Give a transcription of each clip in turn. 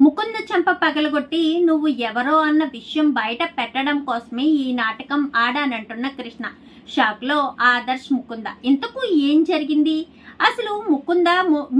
ముకుంద చెంప పగలగొట్టి నువ్వు ఎవరో అన్న విషయం బయట పెట్టడం కోసమే ఈ నాటకం ఆడానంటున్న కృష్ణ. షాక్లో ఆదర్శ్ ముకుంద. ఇంతకు ఏం జరిగింది? అసలు ముకుంద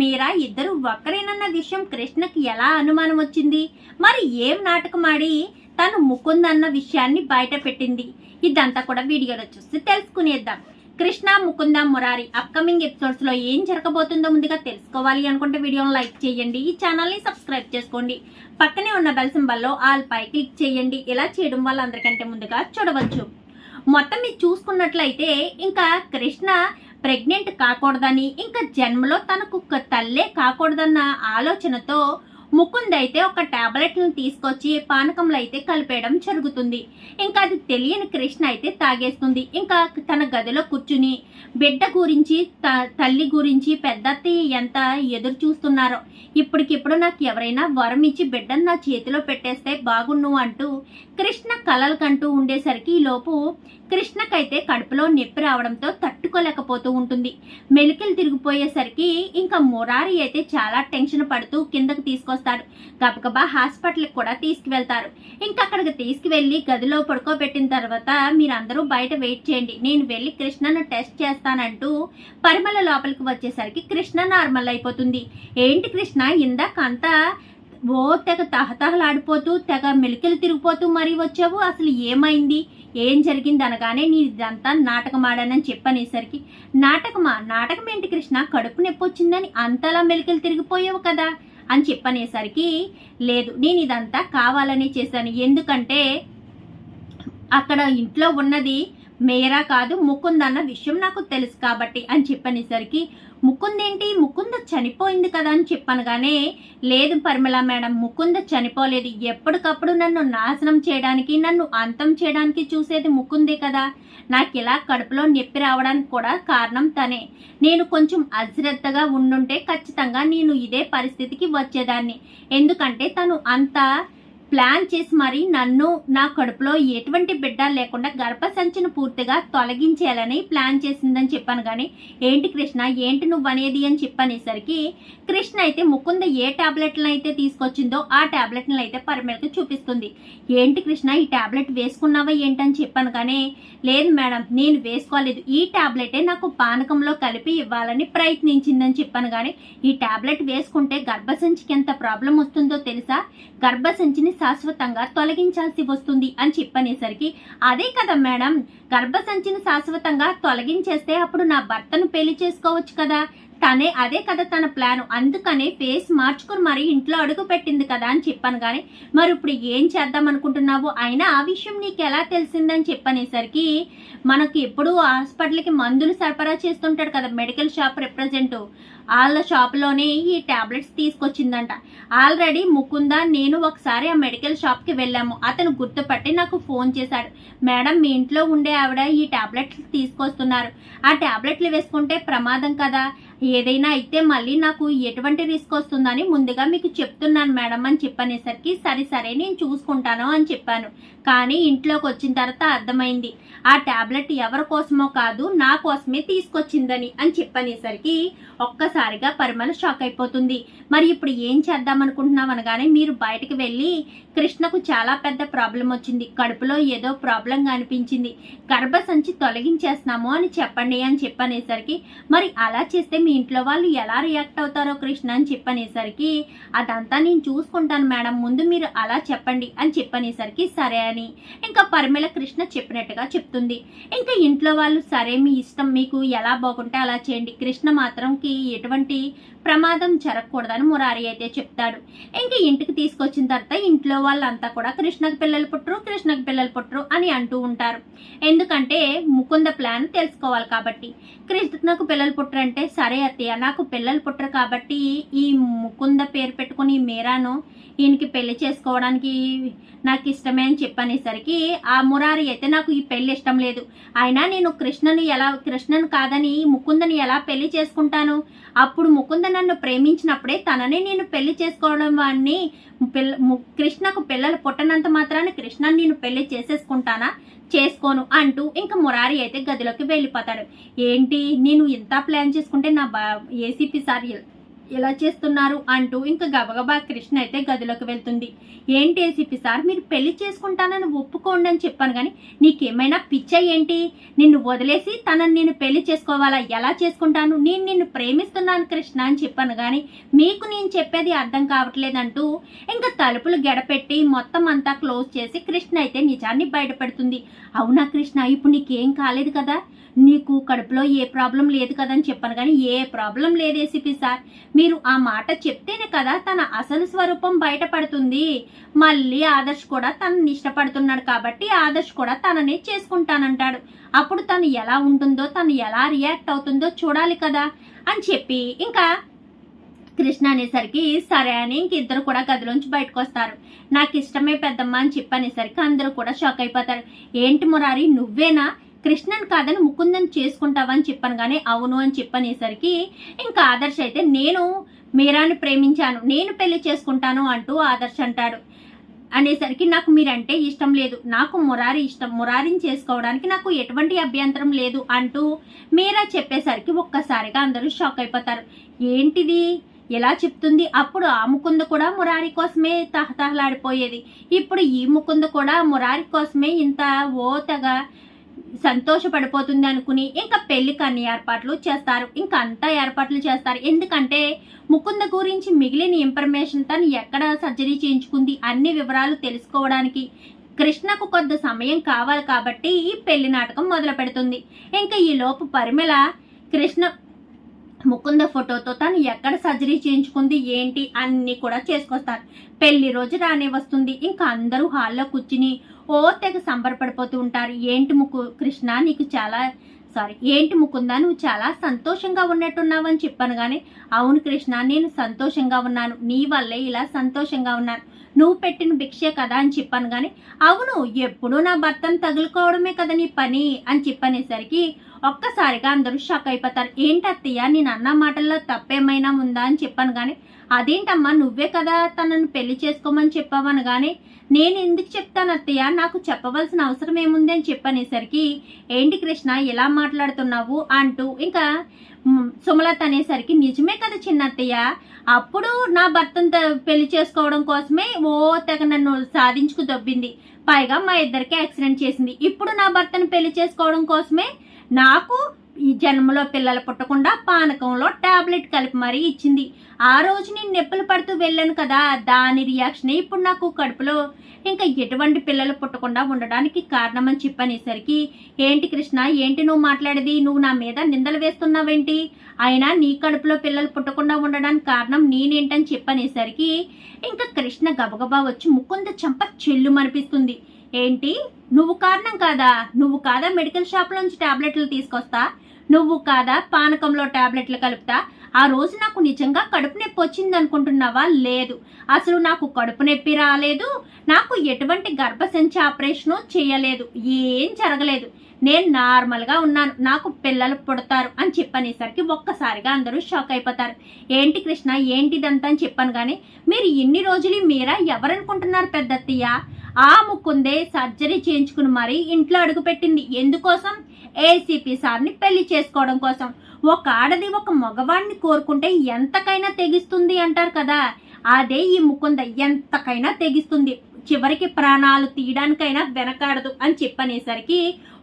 మీరా ఇద్దరు ఒక్కరేనన్న విషయం కృష్ణకి ఎలా అనుమానం వచ్చింది? మరి ఏం నాటకం ఆడి తను ముకుంద అన్న విషయాన్ని బయట పెట్టింది? ఇదంతా కూడా వీడియోలో చూసి తెలుసుకునేద్దాం. కృష్ణ ముకుంద మురారి అప్కమింగ్ ఎపిసోడ్స్లో ఏం జరగబోతుందో ముందుగా తెలుసుకోవాలి అనుకుంటే వీడియోని లైక్ చేయండి ఈ ఛానల్ని సబ్స్క్రైబ్ చేసుకోండి. పక్కనే ఉన్న బెల్ సింబల్లో ఆల్ పై క్లిక్ చేయండి. ఇలా చేయడం వల్ల అందరికంటే ముందుగా చూడవచ్చు. మొత్తం మీరు చూసుకున్నట్లయితే ఇంకా కృష్ణ ప్రెగ్నెంట్ కాకూడదని ఇంకా జన్మలో తనకు ఒక తల్లే కాకూడదన్న ఆలోచనతో ముకుంద్ అయితే ఒక టాబ్లెట్లను తీసుకొచ్చి పానకంలో అయితే కలిపేయడం జరుగుతుంది. ఇంకా అది తెలియని కృష్ణ అయితే తాగేస్తుంది. ఇంకా తన గదిలో కూర్చుని బిడ్డ గురించి త- తల్లి గురించి పెద్దత్తి ఎంత ఎదురు చూస్తున్నారో. ఇప్పటికిప్పుడు నాకు ఎవరైనా వరం ఇచ్చి బిడ్డను నా చేతిలో పెట్టేస్తే బాగున్ను అంటూ కృష్ణ కలలు కంటూ ఉండేసరికి ఈ లోపు కృష్ణకైతే కడుపులో నొప్పి రావడంతో తట్టుకోలేకపోతూ ఉంటుంది. మెలికలు తిరిగిపోయేసరికి ఇంకా మురారి అయితే చాలా టెన్షన్ పడుతూ కిందకు తీసుకొస్తాడు గబగబా హాస్పిటల్కి కూడా తీసుకువెళ్తారు. ఇంకా అక్కడికి తీసుకువెళ్ళి గదిలో పడుకోబెట్టిన తర్వాత మీరందరూ బయట వెయిట్ చేయండి. నేను వెళ్ళి కృష్ణను టెస్ట్ చేస్తానంటూ పరిమళ లోపలికి వచ్చేసరికి కృష్ణ నార్మల్ అయిపోతుంది. ఏంటి కృష్ణ? ఇందాక అంతా ఓ తెగ తహతహలాడిపోతూ తెగ మెలికలు తిరిగిపోతూ మరీ వచ్చావు. అసలు ఏమైంది? ఏం జరిగింది అనగానే నీ ఇదంతా నాటకం ఆడానని చెప్పనేసరికి నాటకమా? నాటకం ఏంటి కృష్ణ? కడుపు నొప్పి వచ్చిందని అంతలా మెలికలు తిరిగిపోయావు కదా. అని చెప్పనేసరికి లేదు నేను ఇదంతా కావాలని చేశాను. ఎందుకంటే అక్కడ ఇంట్లో ఉన్నది మేరా కాదు ముకుంద్ అన్న విషయం నాకు తెలుసు కాబట్టి అని చెప్పనేసరికి ముకుంద్ ఏంటి ముకుంద చనిపోయింది కదా అని చెప్పనగానే లేదు పరిమళ మేడం ముకుంద చనిపోలేదు. ఎప్పటికప్పుడు నన్ను నాశనం చేయడానికి నన్ను అంతం చేయడానికి చూసేది ముకుందే కదా. నాకు ఇలా కడుపులో నొప్పి రావడానికి కూడా కారణం తనే. నేను కొంచెం అశ్రద్ధగా ఉండుంటే ఖచ్చితంగా నేను ఇదే పరిస్థితికి వచ్చేదాన్ని. ఎందుకంటే తను అంత ప్లాన్ చేసి మరి నన్ను నా కడుపులో ఎటువంటి బిడ్డ లేకుండా గర్భసంచిని పూర్తిగా తొలగించేయాలని ప్లాన్ చేసిందని చెప్పాను కానీ ఏంటి కృష్ణ ఏంటి నువ్వు అనేది అని చెప్పనేసరికి కృష్ణ అయితే ముకుంద ఏ టాబ్లెట్లను అయితే తీసుకొచ్చిందో ఆ టాబ్లెట్లను అయితే పరిమళకు చూపిస్తుంది. ఏంటి కృష్ణ ఈ టాబ్లెట్ వేసుకున్నావా ఏంటని చెప్పాను కానీ లేదు మేడం నేను వేసుకోలేదు. ఈ టాబ్లెటే నాకు పానకంలో కలిపి ఇవ్వాలని ప్రయత్నించిందని చెప్పాను కానీ ఈ టాబ్లెట్ వేసుకుంటే గర్భసంచికి ఎంత ప్రాబ్లం వస్తుందో తెలుసా? గర్భసంచిని శాశ్వతంగా తొలగించాల్సి వస్తుంది అని చెప్పనేసరికి అదే కదా మేడం గర్భసంచిని శాశ్వతంగా తొలగించేస్తే అప్పుడు నా భర్తను పెళ్ళి చేసుకోవచ్చు కదా? తనే అదే కదా తన ప్లాన్. అందుకనే ఫేస్ మార్చుకుని మరి ఇంట్లో అడుగు పెట్టింది కదా అని చెప్పాను కానీ మరి ఇప్పుడు ఏం చేద్దాం అనుకుంటున్నావు? అయినా ఆ విషయం నీకు ఎలా తెలిసిందని చెప్పనేసరికి మనకి ఎప్పుడు హాస్పిటల్కి మందులు సరఫరా చేస్తుంటాడు కదా మెడికల్ షాప్ రిప్రజెంట్. వాళ్ళ షాప్లోనే ఈ టాబ్లెట్స్ తీసుకొచ్చిందంట. ఆల్రెడీ ముకుంద నేను ఒకసారి ఆ మెడికల్ షాప్కి వెళ్ళాము. అతను గుర్తుపట్టి నాకు ఫోన్ చేశాడు. మేడం మీ ఇంట్లో ఉండే ఆవిడ ఈ టాబ్లెట్లు తీసుకొస్తున్నారు. ఆ ట్యాబ్లెట్లు వేసుకుంటే ప్రమాదం కదా. ఏదైనా అయితే మళ్ళీ నాకు ఎటువంటి రిస్క్ వస్తుందని ముందుగా మీకు చెప్తున్నాను మేడం అని చెప్పనేసరికి సరే సరే నేను చూసుకుంటాను అని చెప్పాను. కానీ ఇంట్లోకి వచ్చిన తర్వాత అర్థమైంది. ఆ టాబ్లెట్ ఎవరి కోసమో కాదు నా కోసమే తీసుకొచ్చిందని అని చెప్పనేసరికి ఒక్కసారిగా పరిమళ షాక్ అయిపోతుంది. మరి ఇప్పుడు ఏం చేద్దాం అనుకుంటున్నాం అనగానే మీరు బయటకు వెళ్ళి కృష్ణకు చాలా పెద్ద ప్రాబ్లం వచ్చింది. కడుపులో ఏదో ప్రాబ్లంగా అనిపించింది గర్భసంచి తొలగించేస్తున్నాము అని చెప్పండి అని చెప్పనేసరికి మరి అలా చేస్తే మీ ఇంట్లో వాళ్ళు ఎలా రియాక్ట్ అవుతారో కృష్ణ అని చెప్పనేసరికి అదంతా నేను చూసుకుంటాను మేడం ముందు మీరు అలా చెప్పండి అని చెప్పనేసరికి సరే అని. ఇంకా పరిమళ కృష్ణ చెప్పినట్టుగా చెప్తుంది. ఇంకా ఇంట్లో వాళ్ళు సరే మీ ఇష్టం మీకు ఎలా బాగుంటే అలా చేయండి. కృష్ణ మాత్రంకి ఎటువంటి ప్రమాదం జరగకూడదని మురారి అయితే చెప్తాడు. ఇంకా ఇంటికి తీసుకొచ్చిన తర్వాత ఇంట్లో వాళ్ళంతా కూడా కృష్ణకు పిల్లలు పుట్టరు కృష్ణకు పిల్లలు పుట్టరు అని అంటూ ఉంటారు. ఎందుకంటే ముకుంద ప్లాన్ తెలుసుకోవాలి కాబట్టి. కృష్ణకు పిల్లలు పుట్టరంటే సరే అత్తయ్య నాకు పిల్లలు పుట్టరు కాబట్టి ఈ ముకుంద పేరు పెట్టుకుని ఈ మీరాను ఈయనకి పెళ్ళి చేసుకోవడానికి నాకు ఇష్టమే అని చెప్పనేసరికి ఆ మురారి అయితే నాకు ఈ పెళ్ళి ఇష్టం లేదు. అయినా నేను కృష్ణను ఎలా కృష్ణను కాదని ముకుందని ఎలా పెళ్ళి చేసుకుంటాను? అప్పుడు ముకుంద నన్ను ప్రేమించినప్పుడే తనని నేను పెళ్ళి చేసుకోవడం వాడిని పిల్ల కృష్ణకు పిల్లలు పుట్టనంత మాత్రాన కృష్ణను నేను పెళ్ళి చేసేసుకుంటానా? చేసుకోను అంటూ ఇంకా మురారి అయితే గదిలోకి వెళ్ళిపోతాడు. ఏంటి? నేను ఇంత ప్లాన్ చేసుకుంటే నా బా ఏసీపీ సార్ ఇలా చేస్తున్నారు అంటూ ఇంకా గబగబా కృష్ణ అయితే గదిలోకి వెళ్తుంది. ఏంటి ఏసీపీ సార్ మీరు పెళ్ళి చేసుకుంటానని ఒప్పుకోండి అని చెప్పాను కానీ నీకేమైనా పిచ్చ ఏంటి? నిన్ను వదిలేసి తనని నేను పెళ్ళి చేసుకోవాలా? ఎలా చేసుకుంటాను? నేను నిన్ను ప్రేమిస్తున్నాను కృష్ణ అని చెప్పాను కానీ మీకు నేను చెప్పేది అర్థం కావట్లేదంటూ ఇంకా తలుపులు గెడపెట్టి మొత్తం అంతా క్లోజ్ చేసి కృష్ణ అయితే నిజాన్ని బయటపెడుతుంది. అవునా కృష్ణ ఇప్పుడు నీకేం కాలేదు కదా? నీకు కడుపులో ఏ ప్రాబ్లం లేదు కదా అని చెప్పాను కానీ ఏ ప్రాబ్లం లేదు ఏసీపీ సార్. మీరు ఆ మాట చెప్తేనే కదా తన అసలు స్వరూపం బయటపడుతుంది. మళ్ళీ ఆదర్శ్ కూడా తనని ఇష్టపడుతున్నాడు కాబట్టి ఆదర్శ్ కూడా తననే చేసుకుంటానంటాడు. అప్పుడు తను ఎలా ఉంటుందో తను ఎలా రియాక్ట్ అవుతుందో చూడాలి కదా అని చెప్పి ఇంకా కృష్ణ అనేసరికి సరే అని ఇంకిద్దరు కూడా గదిలోంచి బయటకు వస్తారు నాకు ఇష్టమే పెద్దమ్మ అని చెప్పనేసరికి అందరూ కూడా షాక్ అయిపోతారు. ఏంటి మురారి నువ్వేనా? కృష్ణన్ కాదని ముకుందన్ చేసుకుంటావని చెప్పాను కానీ అవును అని చెప్పనేసరికి ఇంకా ఆదర్శ్ అయితే నేను మీరాని ప్రేమించాను నేను పెళ్ళి చేసుకుంటాను అంటూ ఆదర్శ్ అంటాడు. అనేసరికి నాకు మీరంటే ఇష్టం లేదు నాకు మురారి ఇష్టం మురారిని చేసుకోవడానికి నాకు ఎటువంటి అభ్యంతరం లేదు అంటూ మీరా చెప్పేసరికి ఒక్కసారిగా అందరూ షాక్ అయిపోతారు. ఏంటిది? ఎలా చెప్తుంది? అప్పుడు ఆ ముకుంద కూడా మురారి కోసమే తహతహలాడిపోయేది. ఇప్పుడు ఈ ముకుంద కూడా మురారి కోసమే ఇంత ఓతగా సంతోషపడిపోతుంది అనుకుని ఇంకా పెళ్ళికి అన్ని ఏర్పాట్లు చేస్తారు. ఇంకా అంతా ఏర్పాట్లు చేస్తారు. ఎందుకంటే ముకుంద గురించి మిగిలిన ఇన్ఫర్మేషన్ తను ఎక్కడ సర్జరీ చేయించుకుంది అన్ని వివరాలు తెలుసుకోవడానికి కృష్ణకు కొంత సమయం కావాలి కాబట్టి ఈ పెళ్ళి నాటకం మొదలు పెడుతుంది ఇంకా ఈ లోపు పరిమళ కృష్ణ ముకుంద ఫోటోతో తను ఎక్కడ సర్జరీ చేయించుకుంది ఏంటి అన్ని కూడా చేసుకొస్తారు పెళ్ళి రోజు రానే వస్తుంది. ఇంకా అందరూ హాల్లో కూర్చుని ఓ తెగ సంబరపడిపోతూ ఉంటారు. ఏంటి ముకు కృష్ణ నీకు చాలా సారీ ఏంటి ముకుందా నువ్వు చాలా సంతోషంగా ఉన్నట్టున్నావు అని చెప్పాను కానీ అవును కృష్ణ నేను సంతోషంగా ఉన్నాను. నీ వల్లే ఇలా సంతోషంగా ఉన్నాను. నువ్వు పెట్టిన భిక్షే కదా అని చెప్పాను కానీ అవును ఎప్పుడూ నా భర్తను తగులుకోవడమే కదా నీ పని అని చెప్పనేసరికి ఒక్కసారిగా అందరూ షాక్ అయిపోతారు. ఏంటి అత్తయ్య నేను అన్న మాటల్లో తప్పేమైనా ఉందా? అని చెప్పాను కానీ అదేంటమ్మా నువ్వే కదా తనను పెళ్ళి చేసుకోమని చెప్పావని కానీ నేను ఎందుకు చెప్తాను అత్తయ్య నాకు చెప్పవలసిన అవసరం ఏముంది? అని చెప్పనేసరికి ఏంటి కృష్ణ ఎలా మాట్లాడుతున్నావు? అంటూ ఇంకా సుమలత అనేసరికి నిజమే కదా చిన్న అత్తయ్య అప్పుడు నా భర్తను పెళ్ళి చేసుకోవడం కోసమే ఓ తెగ నన్ను సాధించుకు దొబ్బింది. పైగా మా ఇద్దరికి యాక్సిడెంట్ చేసింది. ఇప్పుడు నా భర్తను పెళ్ళి చేసుకోవడం కోసమే నాకు ఈ జన్మలో పిల్లలు పుట్టకుండా పానకంలో టాబ్లెట్ కలిపి మరీ ఇచ్చింది. ఆ రోజు నేను నొప్పులు పడుతూ వెళ్ళాను కదా దాని రియాక్షన్ ఇప్పుడు నాకు కడుపులో. ఇంకా ఎటువంటి పిల్లలు పుట్టకుండా ఉండడానికి కారణం అని చెప్పనేసరికి ఏంటి కృష్ణ ఏంటి నువ్వు మాట్లాడేది? నువ్వు నా మీద నిందలు వేస్తున్నావేంటి? అయినా నీ కడుపులో పిల్లలు పుట్టకుండా ఉండడానికి కారణం నేనేంటని చెప్పనేసరికి ఇంకా కృష్ణ గబగబా వచ్చి ముకుంద చెంప చెల్లు మనిపిస్తుంది ఏంటి? నువ్వు కారణం కాదా? నువ్వు కాదా మెడికల్ షాప్ నుంచి టాబ్లెట్లు తీసుకొస్తా? నువ్వు కాదా పానకంలో టాబ్లెట్లు కలుపుతా? ఆ రోజు నాకు నిజంగా కడుపు నొప్పి వచ్చింది అనుకుంటున్నావా లేదు. అసలు నాకు కడుపు నొప్పి రాలేదు. నాకు ఎటువంటి గర్భసంచి ఆపరేషను చేయలేదు. ఏం జరగలేదు. నేను నార్మల్గా ఉన్నాను. నాకు పిల్లలు పుడతారు అని చెప్పనేసరికి ఒక్కసారిగా అందరూ షాక్ అయిపోతారు. ఏంటి కృష్ణ? ఏంటిదంతా అని చెప్పాను కానీ మీరు ఇన్ని రోజులు మీరా ఎవరనుకుంటున్నారు పెద్దత్తయ్య? ఆ ముక్కుందే సర్జరీ చేయించుకుని మరీ ఇంట్లో అడుగుపెట్టింది ఎందుకోసం? ఏసీపీ సార్ని పెళ్ళి చేసుకోవడం కోసం. ఒక ఆడది ఒక మగవాడిని కోరుకుంటే ఎంతకైనా తెగిస్తుంది అంటారు కదా. అదే ఈ ముకుంద ఎంతకైనా తెగిస్తుంది. చివరికి ప్రాణాలు తీయడానికైనా వెనకాడదు అని చెప్పనేసరికి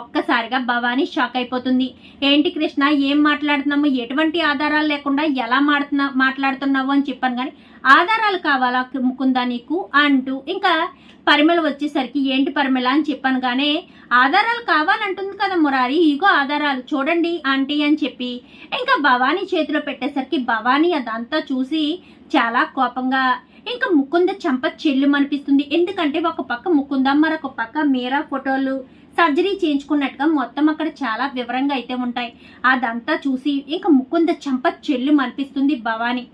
ఒక్కసారిగా భవానీ షాక్ అయిపోతుంది. ఏంటి కృష్ణ ఏం మాట్లాడుతున్నాము ఎటువంటి ఆధారాలు లేకుండా ఎలా మాడుతున్నా మాట్లాడుతున్నావు అని చెప్పాను కానీ ఆధారాలు కావాలా ముకుందా నీకు? అంటూ ఇంకా పరిమళ వచ్చేసరికి ఏంటి పరిమళ అని చెప్పాను కానీ ఆధారాలు కావాలంటుంది కదా మురారి ఇగో ఆధారాలు చూడండి ఆంటీ అని చెప్పి ఇంకా భవానీ చేతిలో పెట్టేసరికి భవానీ అదంతా చూసి చాలా కోపంగా ఇంకా ముకుంద చంప చెల్లు అనిపిస్తుంది ఎందుకంటే ఒక పక్క ముకుంద మరొక పక్క మీరా ఫోటోలు సర్జరీ చేయించుకున్నట్టుగా మొత్తం అక్కడ చాలా వివరంగా అయితే ఉంటాయి. అదంతా చూసి ఇంకా ముకుంద చంప చెల్లు అనిపిస్తుంది భవానీ.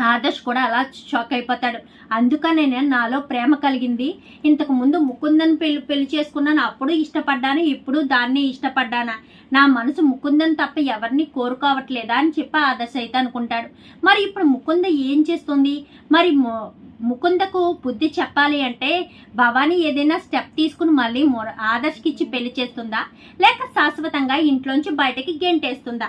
ఆదర్శ్ కూడా అలా షాక్ అయిపోతాడు. అందుకనే నేను నాలో ప్రేమ కలిగింది. ఇంతకు ముందు ముకుందన్ పెళ్ళి పెళ్ళి చేసుకున్నాను. అప్పుడు ఇష్టపడ్డాను. ఇప్పుడు దాన్ని ఇష్టపడ్డానా? నా మనసు ముకుందన్ తప్ప ఎవరిని కోరుకోవట్లేదా అని చెప్పి ఆదర్శ్ అయితే అనుకుంటాడు. మరి ఇప్పుడు ముకుంద ఏం చేస్తుంది? మరి ము- ముకుందకు బుద్ధి చెప్పాలి అంటే భవానీ ఏదైనా స్టెప్ తీసుకుని మళ్ళీ మొర- ఇచ్చి పెళ్ళి చేస్తుందా? లేక శాశ్వతంగా ఇంట్లోంచి బయటకి గెంటేస్తుందా?